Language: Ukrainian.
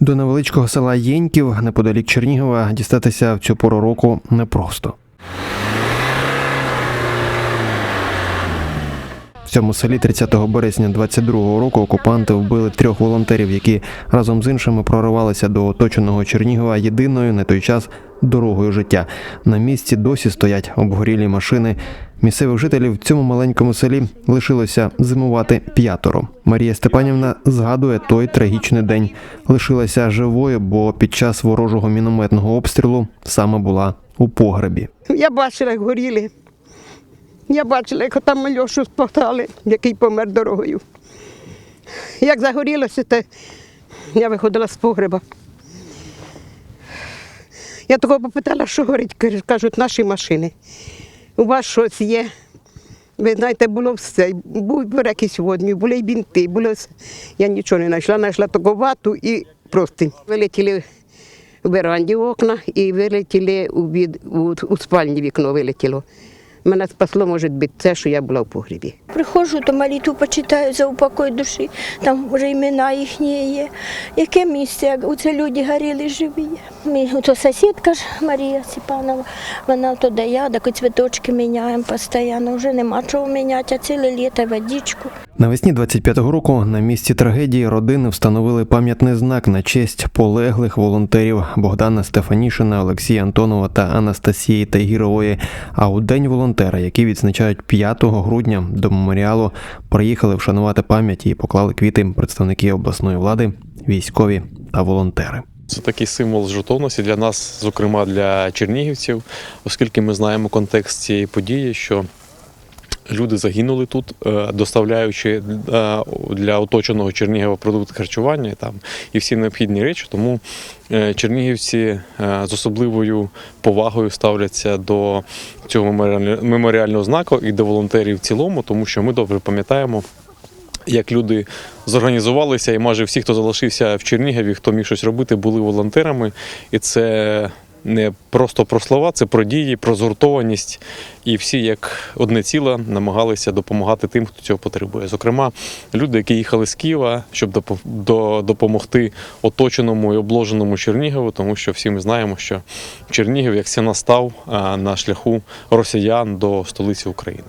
До невеличкого села Єньків неподалік Чернігова дістатися в цю пору року непросто. В цьому селі 30 березня 22-го року окупанти вбили трьох волонтерів, які разом з іншими проривалися до оточеного Чернігова єдиною на той час дорогою життя. На місці досі стоять обгорілі машини. Місцевих жителів в цьому маленькому селі лишилося зимувати п'ятеро. Марія Степанівна згадує той трагічний день. Лишилася живою, бо під час ворожого мінометного обстрілу саме була у погребі. Я бачила, як горіли. Я бачила, як там Льошу спортали, який помер дорогою. Як загорілося, то я виходила з погреба. Я такого попитала, що горить, Кажуть, наші машини. У вас щось є. Ви знаєте, було все. Був якийсь водні, були й бінти, було все. Я нічого не знайшла, знайшла таку вату і простинь. Вилетіли в веранді окна і вилетіли у, від, у, у спальні вікно вилетіло. Мене спасло, може бути, те, що я була в погрібі. Приходжу, то молитву почитаю за упокой душі, там вже імена їхні є. Яке місце, оце люди горіли живі. Мій то сусідка ж Марія Степанова, вона то я, так і цвіточки міняємо постійно, вже нема чого міняти, а ціле літо водичку. Навесні 25-го року на місці трагедії родини встановили пам'ятний знак на честь полеглих волонтерів Богдана Стефанішина, Олексія Антонова та Анастасії Тайгірової. А у день волонтера, який відзначають 5 грудня до меморіалу, приїхали вшанувати пам'ять і поклали квіти представники обласної влади, військові та волонтери. Це такий символ жертовності для нас, зокрема для чернігівців, оскільки ми знаємо контекст цієї події, що люди загинули тут, е, доставляючи е, для оточеного Чернігова продукти харчування там, і всі необхідні речі. Тому е, чернігівці з особливою повагою ставляться до цього меморіального знаку і до волонтерів в цілому, тому що ми добре пам'ятаємо як люди зорганізувалися, і майже всі, хто залишився в Чернігові, хто міг щось робити, були волонтерами. І це не просто про слова, це про дії, про згуртованість. І всі, як одне ціле, намагалися допомагати тим, хто цього потребує. Зокрема, люди, які їхали з Києва, щоб допомогти оточеному і обложеному Чернігову, тому що всі ми знаємо, що Чернігів як стіна став на шляху росіян до столиці України.